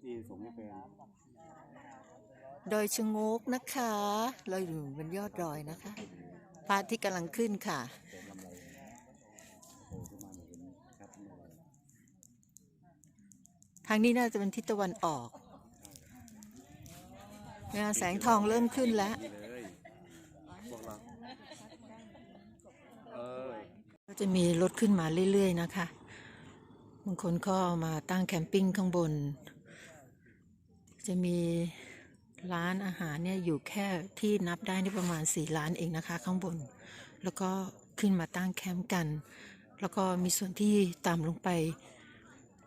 ที่ส่งให้แฟนดอยชะโงกนะคะเราอยู่บนยอดดอยนะคะพระอาทิตย์กำลังขึ้นค่ะ ทางนี้น่าจะเป็นทิศตะวันออกเนี่ยแสงทองเริ่มขึ้นแล้วก็จะมีรถขึ้นมาเรื่อย ๆ นะคะ บางคนก็มาตั้งแคมปิ้งข้างบน จะมีร้านอาหารเนี่ยอยู่แค่ที่นับได้นี่ประมาณ 4 ร้านเองนะคะ ข้างบน แล้วก็ขึ้นมาตั้งแคมป์กัน แล้วก็มีส่วนที่ต่ำลงไป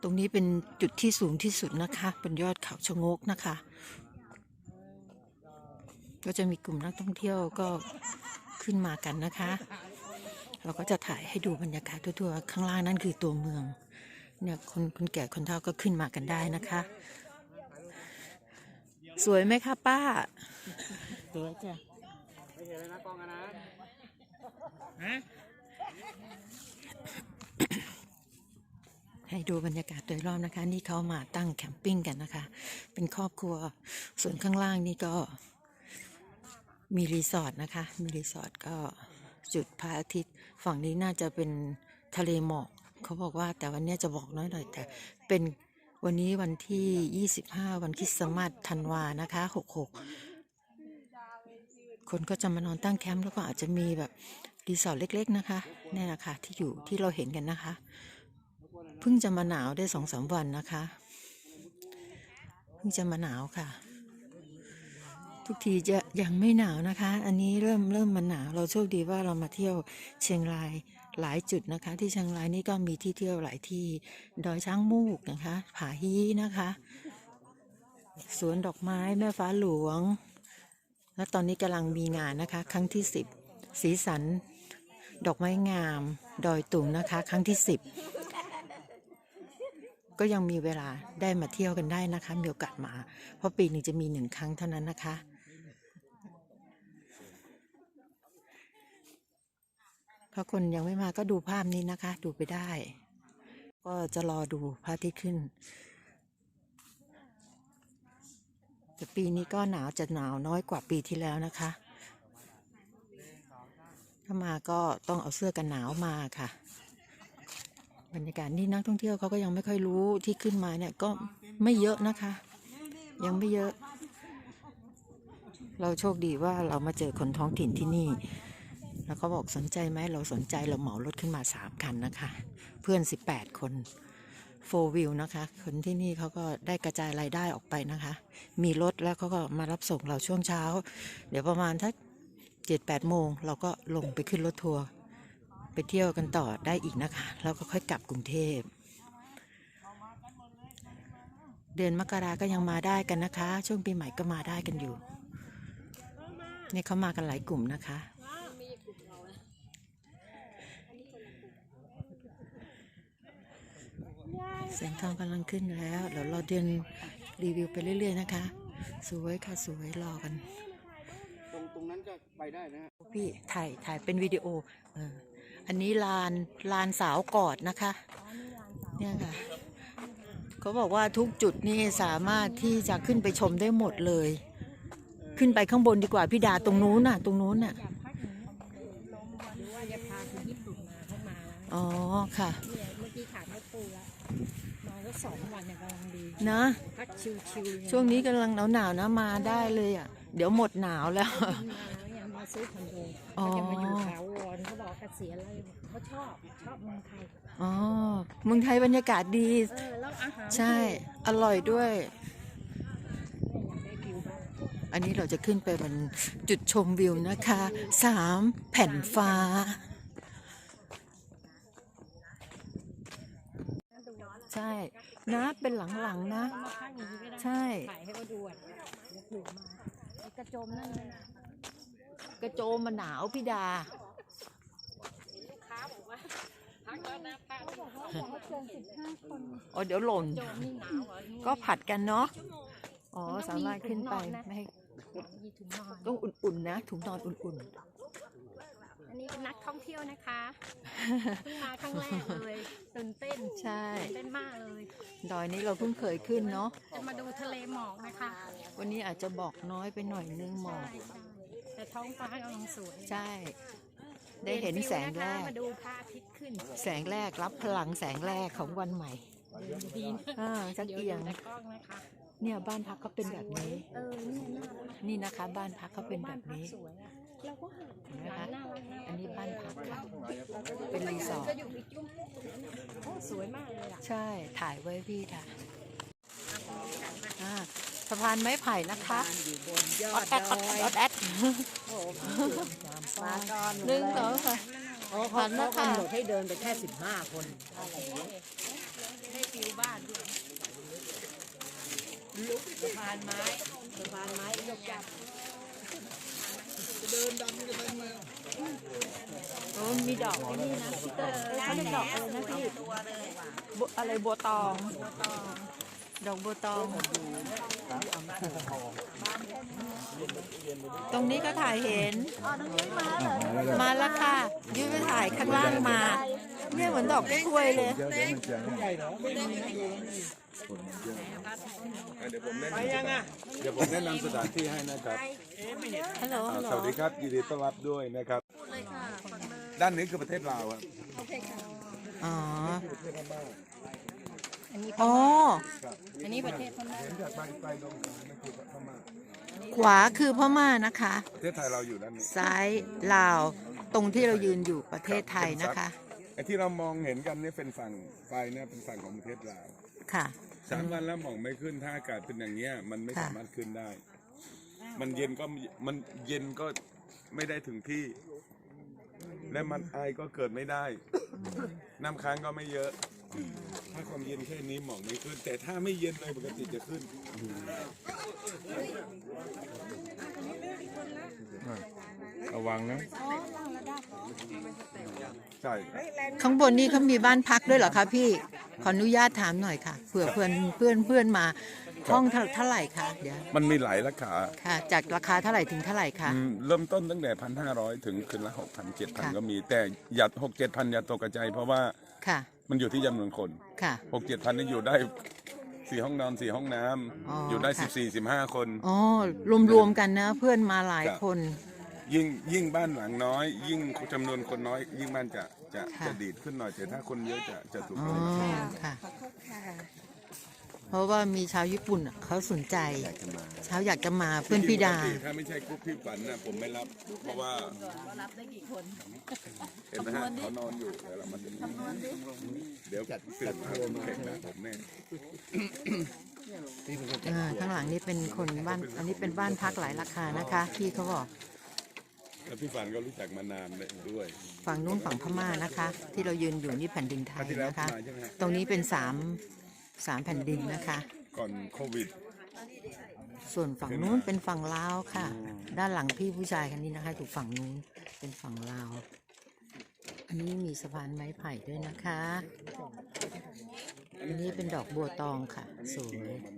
ตรงนี้เป็นจุดที่สูงที่สุดนะคะบนยอดเขาชะโงกนะคะ ก็จะมีกลุ่มนักท่องเที่ยวก็ขึ้นมากันนะคะ เราก็จะถ่ายให้ดูบรรยากาศทั่วๆข้างล่างนั่นคือตัวเมืองเนี่ยคนคนแก่คนเฒ่าก็ขึ้นมากันได้นะคะ สวยไหมคะป้า สวยจ้ะไม่เห็นเลยนะกล้องอะนะให้ดูบรรยากาศโดยรอบนะคะ นี่เขามาตั้งแคมปิ้งกันนะคะ เป็นครอบครัวส่วนข้างล่างนี่ก็มีรีสอร์ทนะคะ มีรีสอร์ทก็จุดพระอาทิตย์ ฝั่งนี้น่าจะเป็นทะเลหมอกเขาบอกว่าแต่วันเนี้ยจะบอกน้อยหน่อยแต่เป็น วันนี้วันที่ 25 วันคริสต์มาสธันวานะคะ 66 คนก็จะมานอนตั้งแคมป์แล้วก็อาจจะมีแบบรีสอร์ทเล็ก ๆ นะคะนี่แหละค่ะที่อยู่ที่เราเห็นกันนะคะ เพิ่งจะมาหนาวได้สองสามวันนะคะ เพิ่งจะมาหนาวค่ะ ทุกทีจะยังไม่หนาวนะคะ อันนี้เริ่มเริ่มมาหนาว เราโชคดีว่าเรามาเที่ยวเชียงราย หลายจุดนะคะ ที่เชียงรายนี่ก็มีที่เที่ยวหลายที่ดอยช้างมูกนะคะผาฮีนะคะ สวนดอกไม้แม่ฟ้าหลวง และตอนนี้กำลังมีงานนะคะ ครั้งที่สิบสีสัน ดอกไม้งาม ดอยตุงนะคะ ครั้งที่สิบก็ยังมีเวลาได้มาเที่ยวกันได้นะคะ มีโอกาสมา เพราะปีหนึ่งจะมีหนึ่งครั้งเท่านั้นนะคะ ถ้าคนยังไม่มาก็ดูภาพนี้นะคะ ดูไปได้ ก็จะรอดูพระอาทิตย์ขึ้น แต่ปีนี้ก็หนาวจะหนาวน้อยกว่าปีที่แล้วนะคะ ถ้ามาก็ต้องเอาเสื้อกันหนาวมาค่ะ บรรยากาศนี่นักท่องเที่ยวเขาก็ยังไม่ค่อยรู้ที่ขึ้นมาเนี่ยก็ไม่เยอะนะคะ ยังไม่เยอะ เราโชคดีว่าเรามาเจอคนท้องถิ่นที่นี่ แล้วเขาบอกสนใจไหมเราสนใจเราเหมารถขึ้นมาสามคันนะคะ เพื่อนสิบแปดคนโฟวิวนะคะ คนที่นี่เขาก็ได้กระจายรายได้ออกไปนะคะ มีรถแล้วเขาก็มารับส่งเราช่วงเช้า เดี๋ยวประมาณทักเจ็ดแปดโมงเราก็ลงไปขึ้นรถทัวร์ไปเที่ยวกันต่อได้อีกนะคะ แล้วก็ค่อยกลับกรุงเทพเดือนมกราก็ยังมาได้กันนะคะ ช่วงปีใหม่ก็มาได้กันอยู่เนี่ยเขามากันหลายกลุ่มนะคะ แสงทองกำลังขึ้นแล้วเดี๋ยวเราเดินรีวิวไปเรื่อยๆนะคะ สวยค่ะสวยรอกัน ตรงตรงนั้นก็ไปได้นะฮะพี่ถ่ายถ่ายเป็นวิดีโอเอออันนี้ลานลานสาวกอดนะคะ เนี่ยค่ะเขาบอกว่าทุกจุดนี่สามารถที่จะขึ้นไปชมได้หมดเลย ขึ้นไปข้างบนดีกว่าพี่ดาตรงนู้นน่ะ ตรงนู้นน่ะอยากพักอย่างนี้ลมหรือว่าจะพาคุณญี่ปุ่นมาเข้ามาแล้วอ๋อค่ะเนี่ยเมื่อกี้ขาดแม่ปูแล้วมาก็ สองวันเนี่ยกำลังดีนะพักชิวๆเลยช่วงนี้กำลังหนาวหนาวๆนะมาได้เลยอะ เดี๋ยวหมดหนาวแล้ว มาแล้วยังมาซื้อคอนโดอ๋อเขาจะมาอยู่ถาวรเขาบอกเกษียณอะไรเขาชอบชอบเมืองไทยอ๋อเมืองไทยบรรยากาศดีเออแล้วอาหารใช่อร่อยด้วยอยากได้วิวบ้างอันนี้เราจะขึ้นไปบนจุดชมวิวนะคะสามแผ่นฟ้า ใช่ นะเป็นหลังๆนะ มาพักอย่างนี้ก็ได้ใช่ ถ่ายให้เขาดูอะเดี๋ยวถูกมาไอ้กระโจมนั่นเลยนะกระโจมมันหนาวพี่ดา ลูกค้าบอกว่าพักแล้วนะป้าเขาบอกว่าอยากให้เกินสิบห้าคนอ๋อเดี๋ยวหล่น โจมนี่หนาวเหรอก็ผัดกันเนาะอ๋อสามารถขึ้นไปไม่ให้ มีถุงนอน ต้องอุ่นๆนะ ถุงนอนอุ่นเออันนี้เป็นนักท่องเที่ยวนะคะเพิ่งมาครั้งแรกเลยตื่นเต้นใช่ ตื่นเต้นมากเลยดอยนี้เราเพิ่งเคยขึ้นเนาะจะมาดูทะเลหมอกนะคะวันนี้อาจจะบอกน้อยไปหน่อยนึงหมอใช่กใช่แต่ท้องฟ้ากำลังสวยใช่ ได้เห็นแสงแรเปลี่ยนฟิลนะคะกมาดูพระอาทิตย์ขึ้นแสงแรกรับพลังแสงแรกของวันใหม่ดีนะอ่าจักเดี๋ยวเอียงดูแต่กล้องนะคะเนี่ยบ้านพักเขาเป็นแบบนี้ เออเนี่ยน่ารักนี่นะคะ บ้านพักเขาเป็นแบบนี้สวยอะ เราก็หาเห็นไหมหลังคะน่ารักน่ารักอันนี้บ้านพักค่ะเป็นรีสอร์ทก็อยู่อีกจุ้มโอ้สวยมากเลยอะใช่ถ่ายไว้พี่ค่ะอ่าสะพานไม้ไผ่นะคะอยู่บนยอออดดแอดดอออดยแอดออดแอดมาตอนหนึ่งสองค่ะ โอ้ผ่าเขานนะเขาคะ กำหนดให้เดินไปแค่สิบห้าคนได้ฟิลบ้านด้วยสะพานไม้สะพานไม้ยกยักษ์ โอ้มีดอกไอ้นี่นะพี่เตอร์เขาเรียกดอกอะไรนะพี่บัวอะไรบัวตอง ดอกบัวตอง ตรงนี้ก็ถ่ายเห็น มาแล้วค่ะยืนไปถ่ายข้างล่างมา เนี่ยเหมือนดอกกล้วยเลยเดี๋ยวเดี๋ยวมันจะคนมันเยอะเดี๋ยวผมแนะนำเดี๋ยวผมแนะนำสถานที่ให้นะครับ ฮัลโหลอ่าฮัลโหลสวัสดีครับยินดีต้อนรับด้วยนะครับ ด้านนี้คือประเทศลาวครับอ๋อ อ๋อ อันนี้ประเทศพม่าเห็นจากใบไฟลงนั่นคือพม่าขวาคือพม่านะคะ ประเทศไทยเราอยู่ด้านนี้ซ้ายลาว ตรงที่เรายืนอยู่ประเทศไทยนะคะ ไอ้ที่เรามองเห็นกันเนี่ยเป็นฝั่งไฟเนี่ยเป็นฝั่งของประเทศลาวค่ะ สามวันแล้วหมอกไม่ขึ้นถ้าอากาศเป็นอย่างเงี้ยมันไม่ค่ะ สามารถขึ้นได้ มันเย็นก็มันเย็นก็ไม่ได้ถึงที่ และมันไอก็เกิดไม่ได้ น้ำค้างก็ไม่เยอะ ถ้าความเย็นแค่นี้หมอกไม่ขึ้น แต่ถ้าไม่เย็นเลยปกติจะขึ้นระวังนะใช่ข้างบนนี่เขามีบ้านพักด้วยเหรอคะพี่ ขออนุญาตถามหน่อยค่ะเผื่อเพื่อนเพื่อนเพื่อนมาห้องเท่าเท่าไหร่คะเดี๋ยวมันมีหลายราคาค่ะ จากราคาเท่าไหร่ถึงเท่าไหร่คะอืมเริ่มต้นตั้งแต่พันห้าร้อยถึงคืนละหกพันเจ็ดพันค่ะก็มี แต่อย่าหกเจ็ดพันอย่าตกกระใจเพราะว่าค่ะ มันอยู่ที่จำนวนคนค่ะ หกเจ็ดพันนี่อยู่ได้สี่ห้องนอนสี่ห้องน้ำอ๋ออยู่ได้ค่ะ สิบสี่สิบห้าคน อ๋อรวมๆกันนะเพื่อนมาหลายคน ยิ่งยิ่งบ้านหลังน้อย ยิ่งจำนวนคนน้อย ยิ่งบ้านจะจะค่ะ จะดีดขึ้นหน่อยแต่ถ้าคนเยอะจะจะถูกอ๋อต้องค่ะเพ ราะว่ามีชาวญี่ปุ่นอะเขาสนใจชาวอยากจะมาเพื่อนพี่ดาปกติถ้าไม่ใช่กรุ๊ปพี่ฝันนะผมไม่รับ เพราะว่ารับได้กี่คน เห็นไหมฮะเขานอนอยู่เดี๋ยวเรามาดูเดี๋ยวตื่นมาผมเห็นนะผมแน่อ่าข้างหลังนี่เป็นคนบ้าน อันนี้เป็นบ้านพักหลายราคานะคะพี่เขาบอกแล้วพี่ฝันก็รู้จักมานานเลยด้วยฝั่งนู้นฝั่งพม่านะคะ ที่เรายืนอยู่นี่แผ่นดินไทครั้ยงที่แล้วนะคะ มาใช่ไหมฮะ ตรงนี้เป็นสาม สามแผ่นดินนะคะ ก่อนโควิด ส่วนฝั่งนู้นเป็นฝั่งลาวค่ะ ด้านหลังพี่ผู้ชายคนนี้นะคะอยู่ฝั่งนู้นเป็นฝั่งลาว อันนี้มีสะพานไม้ไผ่ด้วยนะคะ อันนี้เป็นดอกบัวตองค่ะสวยมัน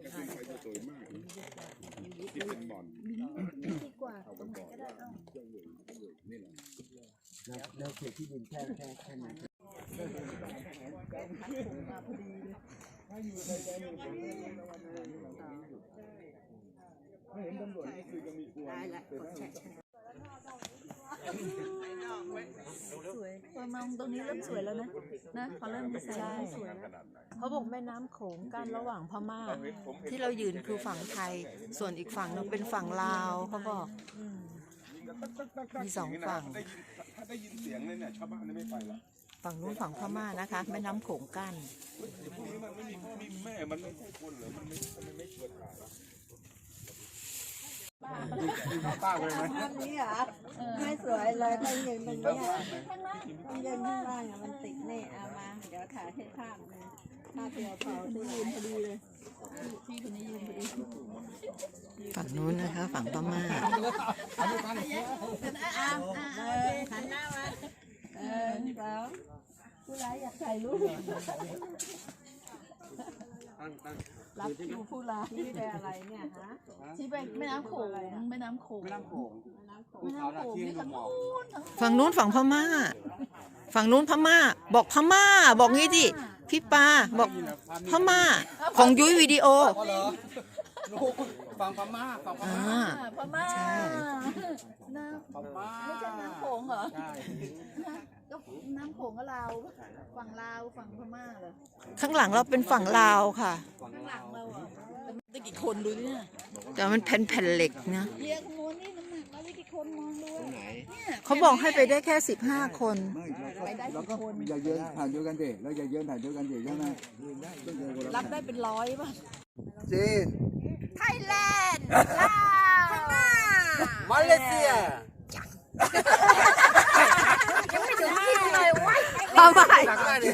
ก็ขึ้น ไปจะสวยมากที่เป็นบ่อนแล้วเขตที่ดินแค่แค่แค่นั้นสวยพอมองตรงนี้เริ่มสวยแล้วนะนะพอเริ่มดีไซน์ที่สวยแล้วเขาบอกแม่น้ำโขงกั้นระหว่างพม่า ที่เรายืนคือฝั่งไทย ส่วนอีกฝั่งนึงเป็นฝั่งลาวเขาบอกมีสองฝั่งได้ยินถ้าได้ยินเสียงเลยเนี่ยชาวบ้านนี่ไม่ไปละฝั่งนู้นฝั่งพม่านะคะแม่น้ำโขงกั้น แม่ มันไม่ใช่คนเหรอ มันไม่มันไม่เกิดขาหรอป้าเลยไหมอันนี้เหรอไม่สวยเลยต้องยืนตรงนี้ต้องยืนข้างล่างอะมันติดนี่เอามา เดี๋ยวถ่ายให้ภาพหนึงภาพเดียวพอที่ยืนพอดีเลยฝั่งนู้นนะคะ ฝั่งพม่าเออหันหน้ามาเออสองผู้ร้ายอยากถ่ายรูป อรับอยู่ผู้ลานี่เป็นอะไรเนี่ยฮะที่ไปแม่น้ำโขงแม่น้ำโขงไม่น้ำโขงน้ำโขงแม่น้ำโขงนี่ทั้งนู้นทั้งฝั่งนู้นฝั่งพม่า ฝั่งนู้นพม่า บอกพม่า บอกงี้ดิพี่ปาบอกพม่า ของยุ้ยวิดีโออ๋อเหรอลูกฟังพม่าฟังพอ่าม่าพม่าใช่น้พม่าำไม่ใช่น้ำโขงเหรอใช่ ก็น้ำโขงก็ลาวฝั่งลาวฝั่งพม่าเหรอข้างหลังเราเป็นฝั่งลาวค่ะฟังข้างหลัเรางเราอะได้กี่คนดูเนี่ยแต่มันแผ่นแผ่นเหล็กนะเรียกขโมยนี่น้ำหนักเราได้กี่คนมองดูอะเนี่ยเขาบอกให้ไปได้แค่สิบห้าคนไม่เราก็เราก็อย่าเยินผ่านเดียวกันดิเราอย่าเยินผ่านเดียวกันดิใช่ไหมต้องเยินคนละรับได้เป็นร้อยป่ะจีนไทยแลนด์ลาวพม่ามาเลเซีย ยังไม่ถึงที่เลยวะ เอาไปจากได้เลย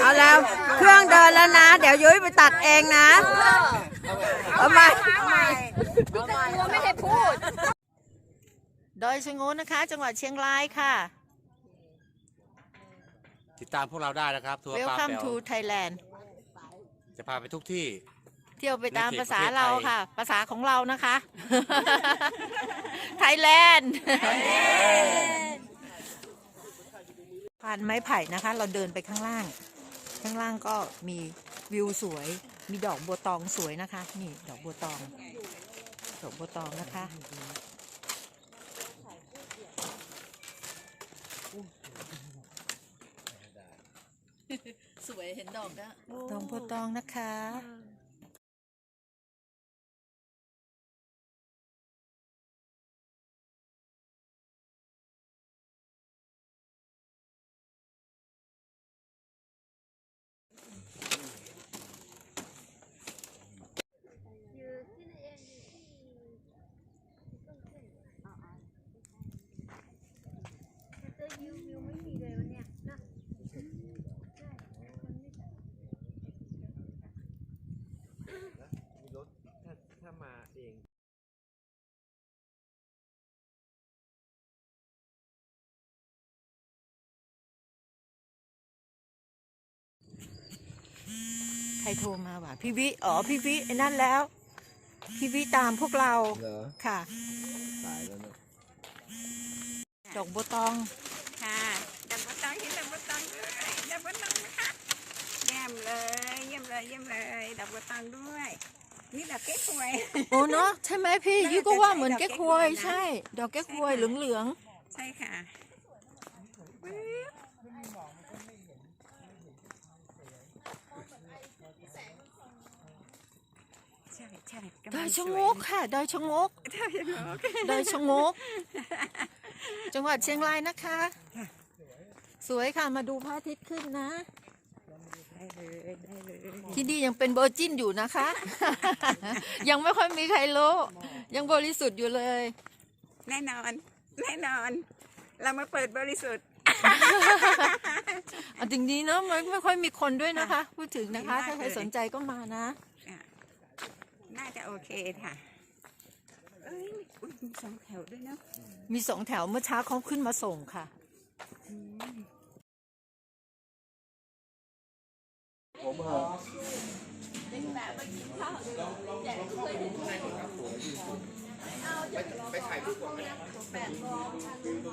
เอาแล้วเครื่องเดินแล้วนะ เดี๋ยวยุ้ยไปตัดเองนะเอาไปตัวไม่ได้พูดดอยชะโงนนะคะ จังหวัดเชียงรายค่ะ ติดตามพวกเราได้นะครับทัวร์ปลา Welcome to Thailand จะพาไปทุกที่ เที่ยวไปตามในเขตภาษาประเทศไทยเราค่ะ ภาษาของเรานะคะ ไทยแลนด์ผ่านไม้ไผ่นะคะ เราเดินไปข้างล่าง ข้างล่างก็มีวิวสวย มีดอกบัวตองสวยนะคะ นี่ดอกบัวตอง ดอกบัวตองนะคะสวยเห็นดอกก็ดอกบัวตองนะคะ โทรมาว่ะพี่วิอ๋อพี่วิไอ้นั่นแล้ว พี่วิตามพวกเราเหรอค่ะ ตายแล้วเนี่ยดอกบัวตองค่ะดับบัตังเห็นดับบัตังด้วยดับบัตังนะคะเยี่ยมเลยเยี่ยมเลยเยี่ยมเลยดับบัตังด้วย นี่ดอกเก๊กฮวย โอ้เนาะใช่ไหมพี่น่าจะยุ้ยก็ว่าเหมือนใช่แก้ดอกควยแก้ควยนะ ใช่ ดอกแก้ควยเหลืองใช่ค่ะปึ๊บใช่ใช่ ๆ กำ ดลัอยงชะสโงวยกค่ะดอยชะโงกดอยชะโงกดอยชะโงก จังหวัดเชียงรายนะคะ สวยค่ะมาดูพระอาทิตย์ขึ้นนะ ได้เลยได้เลยที่นี่ยังเป็นเบอร์จินอยู่นะคะ ยังไม่ค่อยมีใครรู้ยังบริสุทธิ์อยู่เลย แน่นอนแน่นอน เรามาเปิดบริสุทธิ์เอาจริงๆเนาะมันไม่ค่อยมีคนด้วยนะคะ พูดถึงนะคะดีมากถ้าใครเลยสนใจก็มานะ น่าจะโอเคค่ะเอ้ยอุ๊ยมีสองแถวด้วยเนาะมีสองแถวเมื่อเช้าเขาขึ้นมาส่งค่ะ ผมเหรอ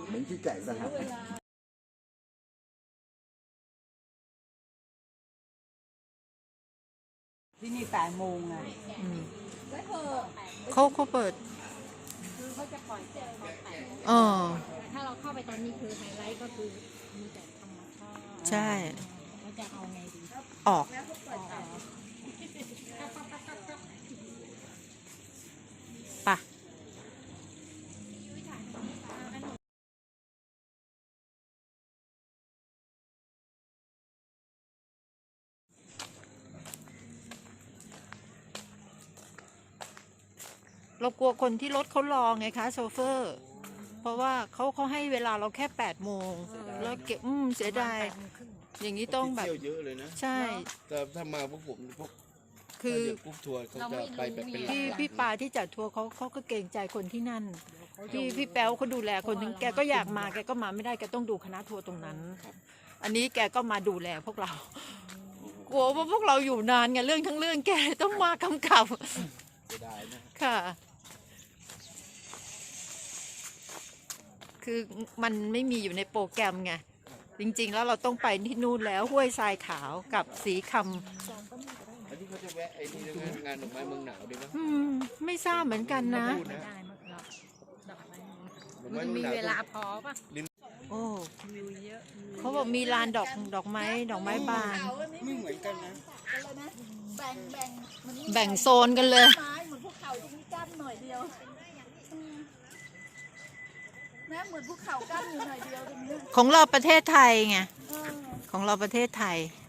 เหมือนที่แจกนะครับ ที่นี่แปดโมงไงอืมเขาเขาเปิดคือเขาจะปล่อยแสงเขาแต่อ๋อถ้าเราเข้าไปตอนนี้คือไฮไลท์ก็คือมีแต่ธรรมชาติใช่ เราจะเอาไงดีออกปะ เรากลัวคนที่รถเขารอไงคะโชเฟอร์ เพราะว่าเขาเขาให้เวลาเราแค่แปดโมงแล้วเก็บอืมเสียดายอย่างนี้ต้องแบบเที่ยวเยอะเลยนะใช่แต่ถ้ามาพวกผมพวกคือเดี๋ยวกรุ๊ปทัวร์เขาจะไปแบบเป็นหลักพี่ๆพี่ปาที่จัดทัวร์เขาเขาก็เกรงใจคนที่นั่นพี่พี่แป๊วเขาดูแลคนนึงแกก็อยากมาแกก็มาไม่ได้แกต้องดูคณะทัวร์ตรงนั้น อันนี้แกก็มาดูแลพวกเรากลัวว่าพวกเราอยู่นานไงเรื่องทั้งเรื่องแกต้องมากำกับได้นะค่ะ คือมันไม่มีอยู่ในโปรแกรมไง จริง ๆ แล้วเราต้องไปที่นู่นแล้วห้วยทรายขาวกับสีคอันนี้เขาจะแวะไอ้นี่ด้วยนะงานดอกไม้เมืองหนาวดีไหมำอืม ไม่ทราบเหมือนกันนะพูดนะได้มั้งครับดอกไม้ดอกมัไม้นเมืองมีหนาวเวลาพอป่ะโอ้วิวเยอะเขาบอกมีลานดอกดอกไม้ดอกไม้บาน ไม่เหมือนกันนะแบ่งแบ่งมันมีแบ่งโซนกันเลย ไม้เหมือนภูเขาตรงนี้กั้นหน่อยเดียวอืม นะเหมือนภูเขากั้นอยู่หน่อยเดียวตรงนี้ของเราประเทศไทยไง เออ ของเราประเทศไทยเ